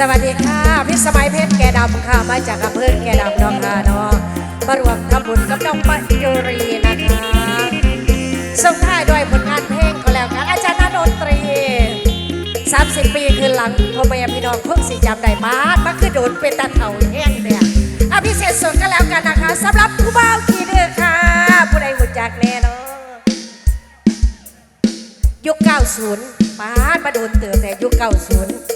สวัสดีค่ะพี่สมัยเพชรแกดำค่ะมาจากอำเภอแกดำน้องค่ะเนาะมารวมทำบุญกับน้องปัญญรีนะคะส่งท้ายด้วยผลงานเพลงก็แล้วกันอาจารย์นดนตรี 30 ปีคือหลังพ่อแม่พี่น้องเพิ่งสิจำได้บ้านมาคือโดนเป็นตาเถ่าแห้งเนี่ยอภิเศษสดก็แล้วกันนะคะสำหรับผู้บ่าวขี่เดือค่ะ ผู้ใดหุ่จักแน่นาะยุค 90ป้านมาโดนเติมแต่ยุค 90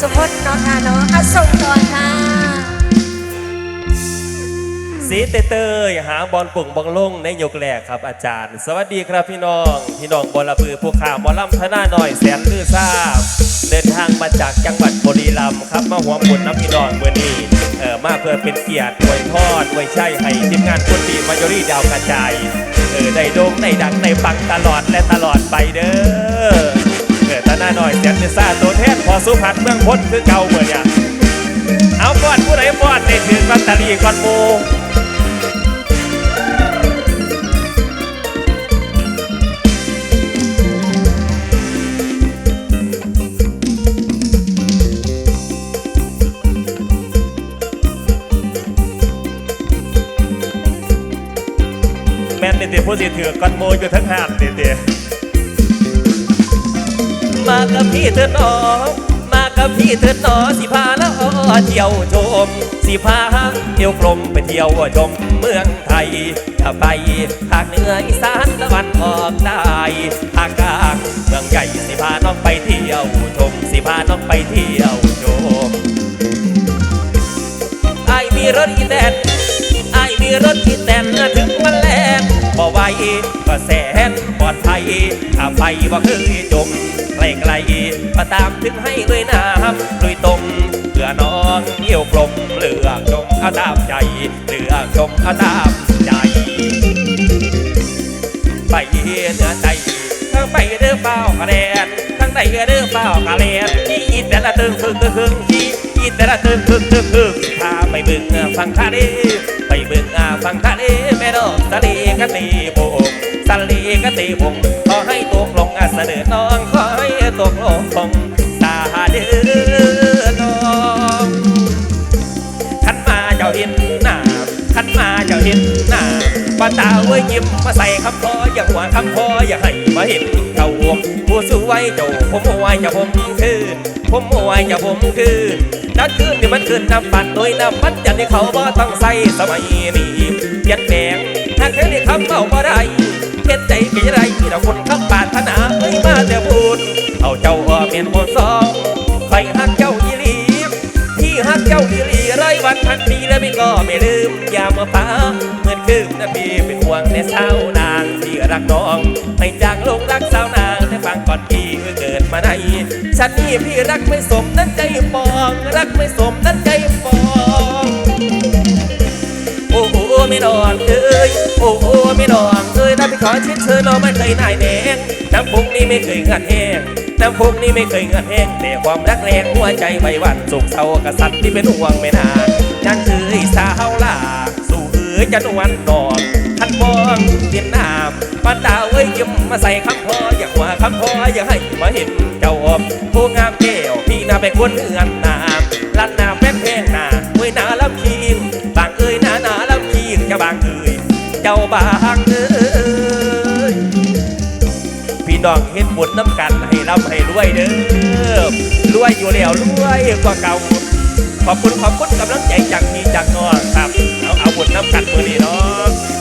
สุขสุขคนเนาะค่ะเนาะอะส่งต่อค่ะสีเตเตยหาบอลปุ่งบอลลงในยกแรกครับอาจารย์ สวัสดีครับพี่น้อง พี่น้องบอลพือผู้ข่าวบอลล่ำธนาหน่อยแสนลือทราบ เดินทางมาจากจังหวัดบุรีรัมย์ครับมาหัวบุญน้ำพี่น้องเมื่อนี้เออมาเพื่อเป็นเกียรติอวยพรอวยใชัยให้ทีมงานคนดีมาจอรี่ดาวกระจายเออได้โด่งได้ดังได้ปังตลอดและตลอดไปเด้อ เออธนาหน่อยแสนลือทราตัวแทนพอสุพรรณเมืองพ้นคือเก่าเหมือนเนี่ยเอาก่อนผู้ใดฟอดได้ถือลอตเตอรี่ก่อนโมแม่นเด็ดผู้สิถือก้อนโมอยู่ทั้งหาดเด็ด มากับพี่เถิดหนอมากับพี่เถิดหนอสิพาละอเที่ยวชม สิพาเที่ยวกลมไปเที่ยวชมเมืองไทยถ้าไปภาคเหนืออีสานตะวันออกได้ภาคกลางเมืองใหญ่สิพาน้องไปเที่ยวชม สิพาน้องไปเที่ยวชมไอมีรถอีแตนไอมีรถอีแตนถึงมันแลนบ่ไหวก็แสนปลอดภัยถ้าไปบ่เคยจมไกลไกลๆม ตามถึงให้เลยน้ำลุยตรงเพื่อน้องเกี่ยวกลมเลือกชมอาตามใจเลือกชมอาตามใจ ไปเหนือใจทั้งไปเด้อเฝ้ากระแดนทั้งใดเด้อเฝ้ากระแดนอีแต่ละตึงคึงคึงคึงอีอีแต่ละตึงคึงคึงคึงพาไปเบึงฟังทะเลไปเบึงฟังทะเลแม่ดอกทะเลกะตีโบกทะเลกะตีบงขอให้ตกลงเสนอน้องขอ ตกลงตาเดือดองขันมาเจ้าเห็นหน้าขันมาเจ้าเห็นหน้าป้าตาเว้ยิ้มมาใส่คำพออย่าหวานคำพออย่าให้มาเห็นเก่าหัวผู้สว้เจ้าผมไว้อย่าผมคืนผมไว้อย่าผมคืนนัดคืนนี่มันคืนน้ำปัดโดยน้ำปัดอย่างที่เขาบ่ต้องใส่สมัยนี้เปลี่ยนแปลงถ้าแค่ได้คำเมาบ่ได้เฮ็ดใจกี่ไรที่เราคนคบปาถนาเอ้ยมาแต่พูด เอาเจ้าเป็นคนสองใครหักเจ้าอีหลีที่ฮักเจ้าอีหลีร้อยวันพันปีแล้วไม่ก็ไม่ลืมอย่ามาป้าเหมือนคืนนะพี่เป็นห่วงในสาวนางที่รักน้องไม่จากลงรักสาวนางได้ฟังก่อนพี่เกิดมาในฉันนี่พี่รักไม่สมนั้นใจปอง รักไม่สมนั้นใจปองโอ้โหไม่นอนเอ้ยโอ้โหไม่นอนเอ้ยถ้าไปขอชิดเชิญนองไม่เคยนายแหนงน้ำพุงนี่ไม่เคยงัดแห้ง น้ำพุนี่ไม่เคยเงินแห้งแต่ความรักแรงหัวใจใบวันสุขเศร้ากษัตริย์ที่เป็นห่วงไม่นานยังเอ้ยสาวลาสู่เอ้อจันวันนอนท่านมองเวียนนามปานดาวเอ้ยยิ้มมาใส่คำพออย่าหัวคำพออย่าให้มาเห็นเจ้าอมผู้งามแก้วพี่น่าเป็นคนเอือนนา พี่น้องเฮ็ดบุญน้ำกันให้ร่ำให้รวยเด้อรวยอยู่แล้วรวยกว่าเก่าขอบคุณขอบคุณกำลังใจจากพี่จากน้องครับ เอาเอาบุญน้ำกันมือนี้เนาะ